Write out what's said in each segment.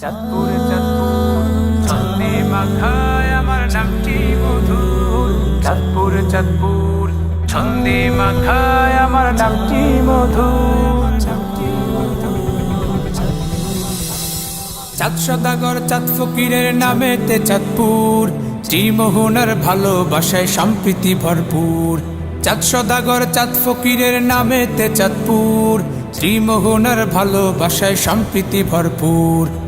চাঁদপুর চাঁদপুর ছন্দে মাখায় আমার নামটি মধুর। চাঁদপুর চাঁদপুর ছন্দে মাখায় আমার নামটি মধুর। চাঁদ সদাগর, চাঁদ ফকিরের নামেতে চাঁদপুর। শ্রীমোহনার ভালোবাসায় সম্প্রীতি ভরপুর। চাঁদ সদাগর, চাঁদ ফকিরের নামেতে চাঁদপুর। শ্রীমোহনার ভালোবাসায় সম্প্রীতি ভরপুর।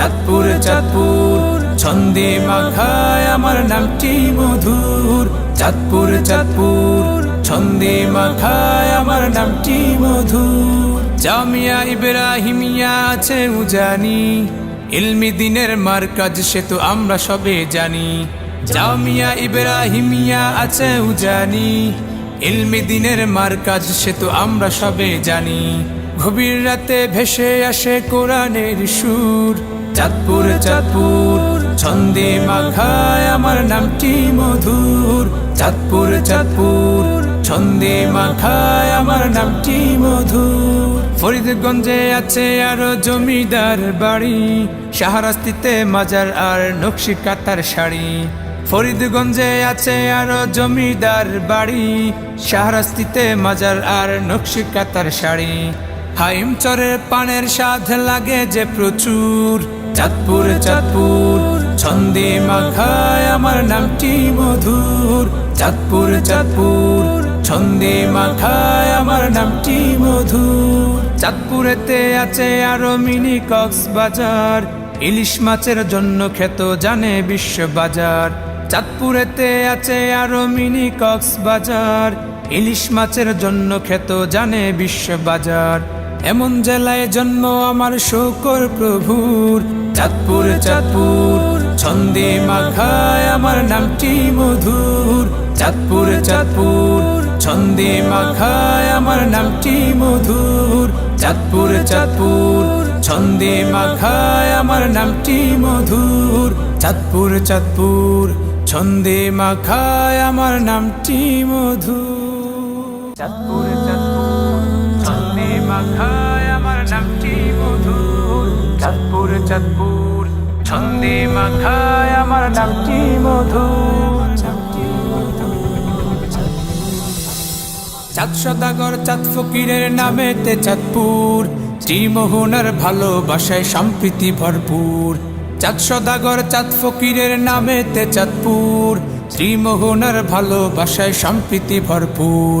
চাঁদপুর চাঁদপুর, ছন্দে মাখায় আমার নামটি মধুর। চাঁদপুর চাঁদপুর, ছন্দে মাখায় আমার নামটি মধুর। জামিয়া ইব্রাহিমিয়া আছে উজানি, ইলমি দিনের মার্কাজ সে তো আমরা সবে জানি। জামিয়া ইব্রাহিমিয়া আছে উজানি, ইলমি দিনের মার্কাজ সে তো আমরা সবে জানি। গভীর রাতে ভেসে আসে কোরআনের সুর। চাঁদপুর চাঁদপুর, ছন্দে মাখায় আমার নামটি মধুর। চাঁদপুর চাঁদপুর, ছন্দে মাখায় আমার নামটি মধুর। ফরিদগঞ্জে আছে আরও জমিদার বাড়ি। শাহরাস্তিতে মাজার আর নকশি কাতার শাড়ি। ফরিদগঞ্জে আছে আরও জমিদার বাড়ি। শাহরাস্তিতে মাজার আর নকশি কাতার শাড়ি। হাইম চরের পানের স্বাদ লাগে যে প্রচুর। চাঁদপুর চাঁদপুর, ছন্দে মাখায় আমার নামটি মধুর। চাঁদপুর চাঁদপুর, ছন্দে মাখায় আমার নামটি মধুর। চাঁদপুরেতে আছে আরও মিনি কক্সবাজার। ইলিশ মাছের জন্য খ্যাত জানে বিশ্ব বাজার চাঁদপুরেতে আছে আরও মিনি কক্সবাজার। ইলিশ মাছের জন্য খ্যাত জানে বিশ্ব বাজার এমন জেলায় জন্ম আমার শোকর প্রভুর। চাঁদপুর চাঁদপুর, ছন্দে মাখায় আমার নামটি মধুর। চাঁদপুর চাঁদপুর, ছন্দে মাখায় আমার নামটি মধুর। চাঁদপুর চাঁদপুর, ছন্দে মাখায় আমার নামটি মধুর। চাঁদপুর চাঁদপুর, ছন্দে মাখায় আমার নামটি মধুর। চাঁদপুর মাখায় আমার নামটি মধুর, চাঁদপুর চাঁদপুর। ছন্দে মাখায় আমার নামটি মধুর চাঁদ সদাগর, চাঁদ ফকিরের নামেতে চাঁদপুর। শ্রীমোহনার ভালোবাসায় সম্প্রীতি ভরপুর। চাঁদ সদাগর, চাঁদ ফকিরের নামেতে চাঁদপুর। শ্রীমোহনার ভালোবাসায় সম্প্রীতি ভরপুর।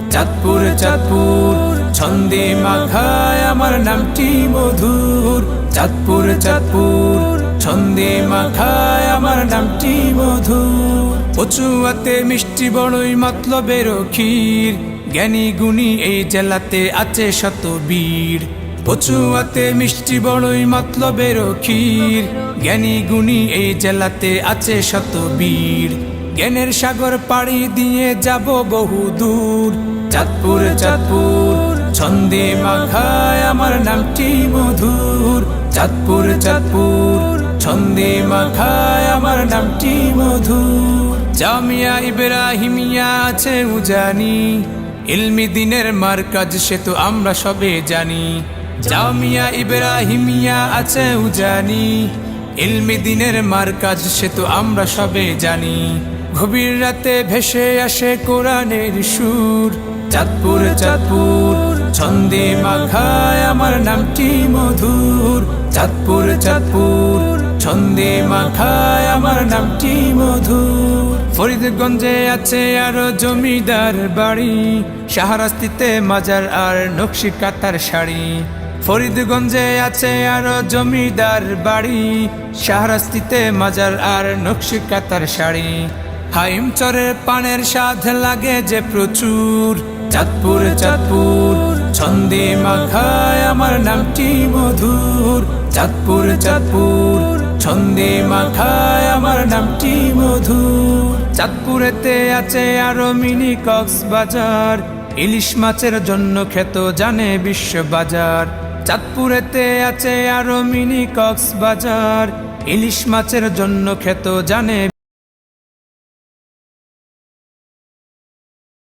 চাঁদপুর চাঁদপুর, ছন্দে মাখায় আমার নামটি মধুর। চাঁদপুর চাঁদপুর, ছন্দে মাখায় আমার নামটি মধুর। পচুয়াতে মিষ্টি বড়ই মতলবের ক্ষীর। জ্ঞানী গুণী এই জেলাতে আছে শত বীর। পচুয়াতে মিষ্টি বড়ই মতলবের ক্ষীর। জ্ঞানী গুণী এই জেলাতে আছে শত বীর। জ্ঞানের সাগর পাড়ি দিয়ে যাব বহু দূর। চাঁদপুর চাঁদপুর, ছন্দে মাখায় আমার নামটি মধুর। চাঁদপুর চাঁদপুর, ছন্দে মাখায় আমার নামটি মধুর। জামিয়া ইব্রাহিমিয়া আছে উজানি, ইলমি দিনের মার্কাজ সে তো আমরা সবে জানি। জামিয়া ইব্রাহিমিয়া আছে উজানি, ইলমি দিনের মার্কাজ সে তো আমরা সবে জানি। গভীর রাতে ভেসে আসে কোরআনের সুর। চাঁদপুর চাঁদপুর, ছন্দে মাখায় আমার নামটি মধুর। চাঁদপুর চাঁদপুর, ছন্দে মাখায় আমার নামটি মধুর। ফরিদগঞ্জে আছে আরও জমিদার বাড়ি। শাহরাস্তিতে মাজার আর নকশি কাতার শাড়ি। ফরিদগঞ্জে আছে আরও জমিদার বাড়ি। শাহরাস্তিতে মাজার আর নকশি কাতার শাড়ি। হাইম চরের পানের স্বাদ লাগে যে প্রচুর। চাঁদপুর চাঁদপুর, ছন্দে মাখায় আমার নামটি মধুর। চাঁদপুর চাঁদপুর, ছন্দে মাখায় আমার নামটি মধুর। চাঁদপুরেতে আছে আরও মিনি কক্সবাজার ইলিশ মাছের জন্য খ্যাত জানে বিশ্ব বাজার। চাঁদপুরেতে আছে আরও মিনি কক্সবাজার ইলিশ মাছের জন্য খ্যাত জানে